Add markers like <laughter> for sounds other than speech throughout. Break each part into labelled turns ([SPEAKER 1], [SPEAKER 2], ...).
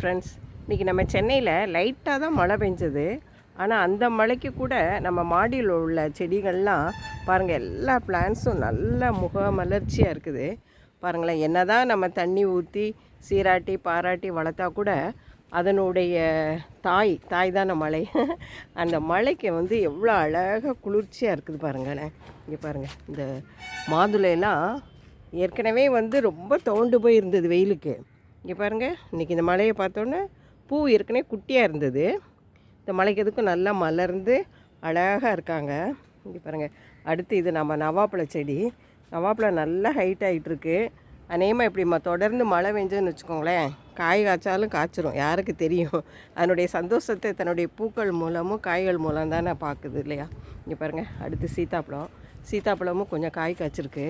[SPEAKER 1] Friends இன்றைக்கி நம்ம சென்னையில் லைட்டாக தான் மழை பெஞ்சது. ஆனால் அந்த மழைக்கு கூட நம்ம மாடியில் உள்ள செடிகள்லாம் பாருங்கள் எல்லா பிளான்ஸும் நல்ல முகமலர்ச்சியாக இருக்குது. பாருங்களேன் என்ன தான் நம்ம தண்ணி ஊற்றி சீராட்டி பாராட்டி வளர்த்தா கூட அதனுடைய தாய் தாய் தானே மழை. <laughs> அந்த மலைக்கு வந்து எவ்வளோ அழகாக குளிர்ச்சியாக இருக்குது பாருங்களேன். இங்கே பாருங்கள் இந்த மாதுளையெல்லாம் ஏற்கனவே வந்து ரொம்ப தோண்டு போய் இருந்தது வெயிலுக்கு. இங்கே பாருங்கள் இன்றைக்கி இந்த மலையை பார்த்தோன்னே பூ ஏற்கனவே குட்டியாக இருந்தது. இந்த மலைக்கு எதுக்கும் நல்லா மலர்ந்து அழகாக இருக்காங்க. இங்கே பாருங்கள் அடுத்து இது நம்ம நவாப்பழ செடி. நவாப்பழம் நல்லா ஹைட் ஆகிட்டுருக்கு அநேகமாக இப்படி ம தொடர்ந்து மழை பெஞ்சோன்னு வச்சுக்கோங்களேன் காய் காய்ச்சாலும் காய்ச்சிரும். யாருக்கு தெரியும்? அதனுடைய சந்தோஷத்தை தன்னுடைய பூக்கள் மூலமும் காய்கள் மூலம் தானே பார்க்குது இல்லையா? இங்கே பாருங்கள் அடுத்து சீத்தாப்பழம். சீத்தாப்பழமும் கொஞ்சம் காய் காய்ச்சிருக்கு.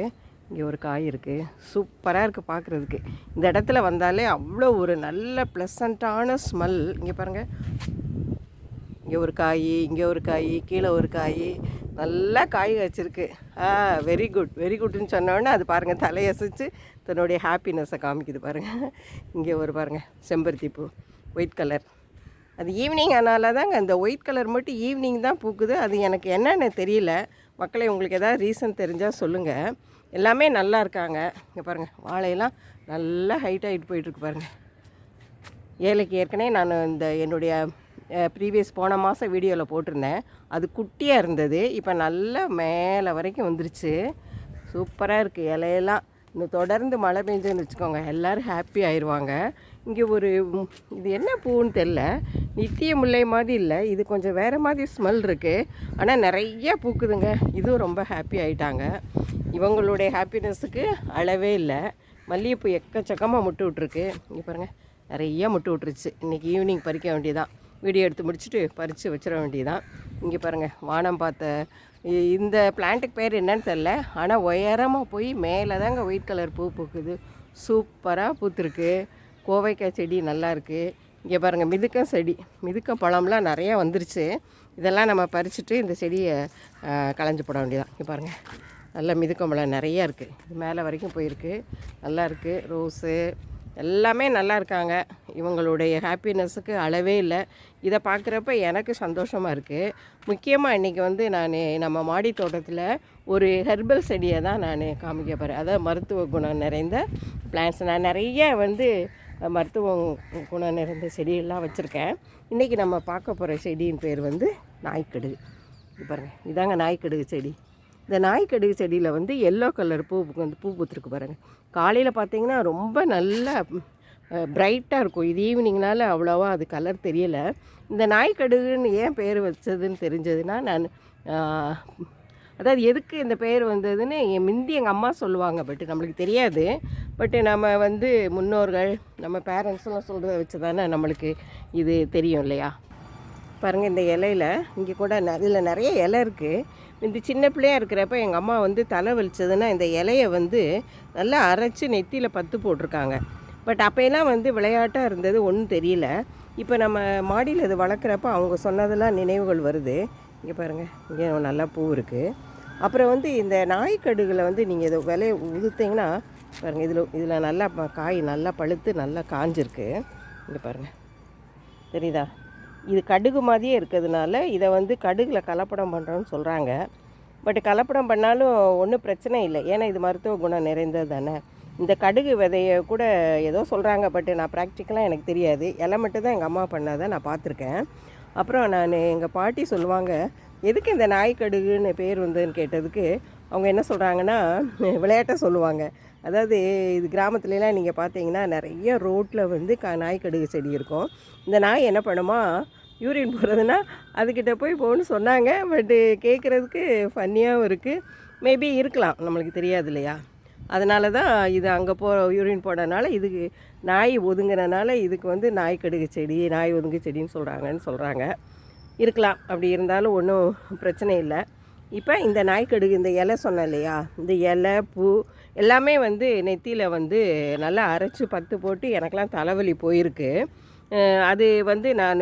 [SPEAKER 1] இங்கே ஒரு காய் இருக்குது சூப்பராக இருக்குது பார்க்குறதுக்கு இந்த இடத்துல வந்தாலே அவ்வளோ ஒரு நல்ல ப்ளசண்ட்டான ஸ்மெல் இங்கே பாருங்கள் இங்கே ஒரு காய் இங்கே ஒரு காய் கீழே ஒரு காய். நல்லா காய் வச்சுருக்கு ஆ வெரி குட் வெரி குட்னு சொன்னோடனே அது பாருங்கள் தலையசைச்சு தன்னுடைய ஹாப்பினஸை காமிக்குது பாருங்கள் இங்கே ஒரு பாருங்கள் செம்பருத்தி பூ ஒயிட் கலர் அது ஈவினிங் ஆனால தாங்க அந்த ஒயிட் கலர் மட்டும் ஈவினிங் தான் பூக்குது. அது எனக்கு என்னென்னு தெரியல. மக்களை உங்களுக்கு எதாவது ரீசன் தெரிஞ்சால் சொல்லுங்கள் எல்லாமே நல்லா இருக்காங்க. இங்கே பாருங்கள் வாழையெல்லாம் நல்லா ஹைட் ஆகிட்டு போயிட்டுருக்கு பாருங்கள் ஏழைக்கு ஏற்கனவே நான் இந்த என்னுடைய ப்ரீவியஸ் போன மாதம் வீடியோவில் போட்டிருந்தேன். அது குட்டியாக இருந்தது. இப்போ நல்லா மேலே வரைக்கும் வந்துருச்சு. சூப்பராக இருக்குது இலையெல்லாம் இன்னும் தொடர்ந்து மழை பெஞ்சுன்னு வச்சுக்கோங்க. எல்லோரும் ஹாப்பி ஆயிடுவாங்க இங்கே ஒரு இது என்ன பூன்னு தெரில நித்திய முல்லை மாதிரி இல்லை. இது கொஞ்சம் வேறு மாதிரி ஸ்மெல் இருக்குது ஆனால் நிறைய பூக்குதுங்க. இதுவும் ரொம்ப ஹாப்பி ஆகிட்டாங்க இவங்களுடைய ஹாப்பினஸுக்கு அளவே இல்லை. மல்லிகைப்பூ எக்கச்சக்கமாக முட்டு விட்ருக்கு இங்கே பாருங்கள் நிறைய முட்டு விட்டுருச்சு. இன்றைக்கி ஈவினிங் பறிக்க வேண்டியதான் வீடியோ எடுத்து முடிச்சுட்டு பறித்து வச்சிட வேண்டியதான் இங்கே பாருங்கள் வானம் பார்த்த இந்த பிளான்ட்டுக்கு பேர் என்னன்னு தெரில ஆனால் உயரமாக போய் மேலே தாங்க ஒயிட் கலர் பூ பூக்குது. சூப்பராக பூத்துருக்கு. கோவைக்காய் செடி நல்லா இருக்குது இங்கே பாருங்கள் மிதுக்கம் செடி. மிதுக்கம் பழம்லாம் நிறையா வந்துருச்சு. இதெல்லாம் நம்ம பறிச்சுட்டு இந்த செடியை களைஞ்சு போட வேண்டியதான் இங்கே பாருங்கள் நல்ல மிதுக்கம் பழம் நிறையா இருக்குது இது மேலே வரைக்கும் போயிருக்கு. நல்லா இருக்குது ரோஸு எல்லாமே நல்லா இருக்காங்க. இவங்களுடைய ஹாப்பினஸுக்கு அளவே இல்லை. இதை பார்க்குறப்ப எனக்கு சந்தோஷமாக இருக்குது முக்கியமாக இன்றைக்கி வந்து நான் நம்ம மாடி தோட்டத்தில் ஒரு ஹெர்பல் செடியை தான் நான் காமிக்க போகிறேன் அதாவது மருத்துவ குணம் நிறைந்த பிளான்ஸ் நான் நிறைய வந்து மருத்துவ குணம் நிறைந்த செடியெல்லாம் வச்சுருக்கேன். இன்றைக்கி நம்ம பார்க்க போகிற செடியின் பேர் வந்து நாய்க்கடுகு. பாருங்கள் இதாங்க நாய்க்கடுகு செடி. இந்த நாய்க்கடுகு செடியில் வந்து எல்லோ கலர் பூ வந்து பூ பூத்துருக்கு பாருங்கள் காலையில் பார்த்தீங்கன்னா ரொம்ப நல்ல பிரைட்டாக இருக்கும். இது ஈவினிங்னால அவ்வளோவா அது கலர் தெரியலை. இந்த நாய்க்கடுகுன்னு ஏன் பேர் வச்சதுன்னு தெரிஞ்சதுன்னா நான் அதாவது எதுக்கு இந்த பேர் வந்ததுன்னு என் முந்தி எங்கள் அம்மா சொல்லுவாங்க பட் நம்மளுக்கு தெரியாது. பட்டு நம்ம வந்து முன்னோர்கள் நம்ம பேரண்ட்ஸ்லாம் சொல்கிறத வச்சு தானே நம்மளுக்கு இது தெரியும் இல்லையா? பாருங்கள் இந்த இலையில இங்கே கூட இதில் நிறைய இலை இருக்குது இந்த சின்ன பிள்ளையாக இருக்கிறப்ப எங்கள் அம்மா வந்து தலை வலிச்சதுன்னா இந்த இலையை வந்து நல்லா அரைச்சி நெத்தியில் பத்து போட்டிருக்காங்க. பட் அப்போயெல்லாம் வந்து விளையாட்டாக இருந்தது ஒன்றும் தெரியல. இப்போ நம்ம மாடியில் இது வளர்க்குறப்ப அவங்க சொன்னதெல்லாம் நினைவுகள் வருது. இங்கே பாருங்கள் இங்கே நல்லா பூ இருக்குது அப்புறம் வந்து இந்த நாய்க்கடுகளை வந்து நீங்கள் இதை விலையை உதுத்திங்கன்னா பாருங்கள் இதில் இதில் நல்லா காய் நல்லா பழுத்து நல்லா காஞ்சிருக்கு. இங்கே பாருங்கள் தெரியுதா? இது கடுகு மாதிரியே இருக்கிறதுனால இதை வந்து கடுகில் கலப்படம் பண்ணுறோன்னு சொல்கிறாங்க பட் கலப்படம் பண்ணாலும் ஒன்றும் பிரச்சனை இல்லை. ஏன்னா இது மருத்துவ குணம் நிறைந்தது தானே. இந்த கடுகு விதையை கூட ஏதோ சொல்கிறாங்க பட் நான் ப்ராக்டிக்கலாக எனக்கு தெரியாது. இலை மட்டும் தான் எங்கள் அம்மா பண்ணாத நான் பார்த்துருக்கேன். அப்புறம் நான் எங்கள் பாட்டி சொல்லுவாங்க எதுக்கு இந்த நாய் கடுகுன்னு பேர் வந்ததுன்னு கேட்டதுக்கு அவங்க என்ன சொல்கிறாங்கன்னா விளையாட்டை சொல்லுவாங்க. அதாவது இது கிராமத்துலலாம் நீங்கள் பார்த்தீங்கன்னா நிறைய ரோட்டில் வந்து க கடுகு செடி இருக்கும். இந்த நாய் என்ன பண்ணுமா யூரின் போகிறதுனா அதுக்கிட்ட போய் போகணும்னு சொன்னாங்க. பட்டு கேட்குறதுக்கு ஃபன்னியாகவும் இருக்குது மேபி இருக்கலாம் நம்மளுக்கு தெரியாது இல்லையா? அதனால தான் இது அங்கே போ யூரின் போடனால இதுக்கு நாய் ஒதுங்குறனால இதுக்கு வந்து நாய் கடுகு செடி நாய் ஒதுங்கு செடின்னு சொல்கிறாங்கன்னு சொல்கிறாங்க இருக்கலாம். அப்படி இருந்தாலும் ஒன்றும் பிரச்சனை இல்லை. இப்போ இந்த நாய்க்கடுகு இந்த இலை சொன்னேன் இல்லையா இந்த இலை பூ எல்லாமே வந்து நெத்தியில் வந்து நல்லா அரைச்சி பத்து போட்டு எனக்கெலாம் தலைவலி போயிருக்கு. அது வந்து நான்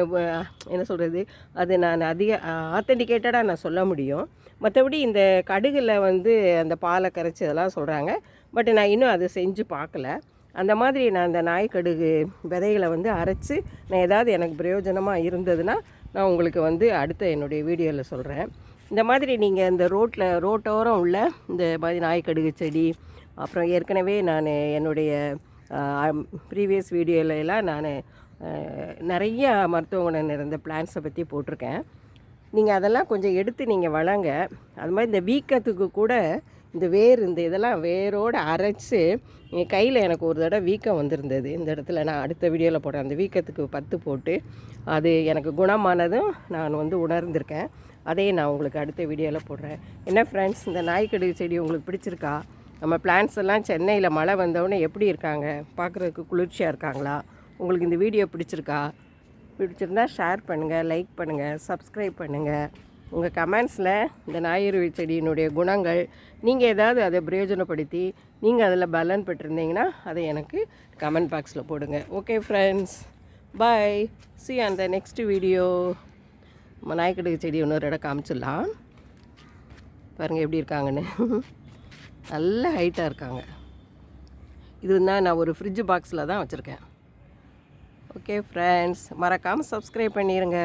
[SPEAKER 1] என்ன சொல்கிறது அது நான் அதிக ஆத்தென்டிகேட்டடாக நான் சொல்ல முடியும். மற்றபடி இந்த கடுகில் வந்து அந்த பாலை கரைச்சி இதெல்லாம் சொல்கிறாங்க பட் நான் இன்னும் அதை செஞ்சு பார்க்கல. அந்த மாதிரி நான் இந்த நாய்க்கடுகு விதைகளை வந்து அரைச்சி நான் ஏதாவது எனக்கு பிரயோஜனமாக இருந்ததுன்னா நான் உங்களுக்கு வந்து அடுத்த என்னுடைய வீடியோவில் சொல்கிறேன் இந்த மாதிரி நீங்கள் இந்த ரோட்டில் ரோட்டோரம் உள்ள இந்த மாதிரி நாய்க்கடுகு செடி அப்புறம் ஏற்கனவே நான் என்னுடைய ப்ரீவியஸ் வீடியோல எல்லாம் நான் நிறைய மருத்துவ குணம் நிறைந்த பிளான்ஸை பற்றி போட்டிருக்கேன். நீங்கள் அதெல்லாம் கொஞ்சம் எடுத்து நீங்கள் வளங்க. அது மாதிரி இந்த வீக்கத்துக்கு கூட இந்த வேர் இந்த இதெல்லாம் வேரோடு அரைச்சி கையில் எனக்கு ஒரு தடவை வீக்கம் வந்திருந்தது. இந்த இடத்துல நான் அடுத்த வீடியோவில் போடுறேன். அந்த வீக்கத்துக்கு பத்து போட்டு அது எனக்கு குணமானதும் நான் வந்து உணர்ந்திருக்கேன். அதையும் நான் உங்களுக்கு அடுத்த வீடியோவில் போடுறேன். என்ன ஃப்ரெண்ட்ஸ் இந்த நாய்க்கடி செடி உங்களுக்கு பிடிச்சிருக்கா? நம்ம பிளான்ஸ் எல்லாம் சென்னையில் மழை வந்தவுடனே எப்படி இருக்காங்க? பார்க்குறதுக்கு குளிர்ச்சியாக இருக்காங்களா? உங்களுக்கு இந்த வீடியோ பிடிச்சிருக்கா? பிடிச்சிருந்தா ஷேர் பண்ணுங்கள் லைக் பண்ணுங்கள் சப்ஸ்கிரைப் பண்ணுங்கள் உங்கள் கமெண்ட்ஸில் இந்த ஞாயிறு செடியினுடைய குணங்கள் நீங்கள் ஏதாவது அதை பிரயோஜனப்படுத்தி நீங்கள் அதில் பலன் பெற்றிருந்தீங்கன்னா அதை எனக்கு கமெண்ட் பாக்ஸில் போடுங்க. ஓகே ஃப்ரெண்ட்ஸ் பாய் சி அந்த நெக்ஸ்ட் வீடியோ நம்ம நாய்க்கடுகு செடி இன்னொரு இடம் காமிச்சிடலாம். பாருங்கள் எப்படி இருக்காங்கன்னு. நல்ல ஹைட்டாக இருக்காங்க. இது தான் நான் ஒரு ஃப்ரிட்ஜ் பாக்ஸில் தான் வச்சுருக்கேன். ஓகே ஃப்ரெண்ட்ஸ் மறக்காமல் சப்ஸ்கிரைப் பண்ணிடுங்க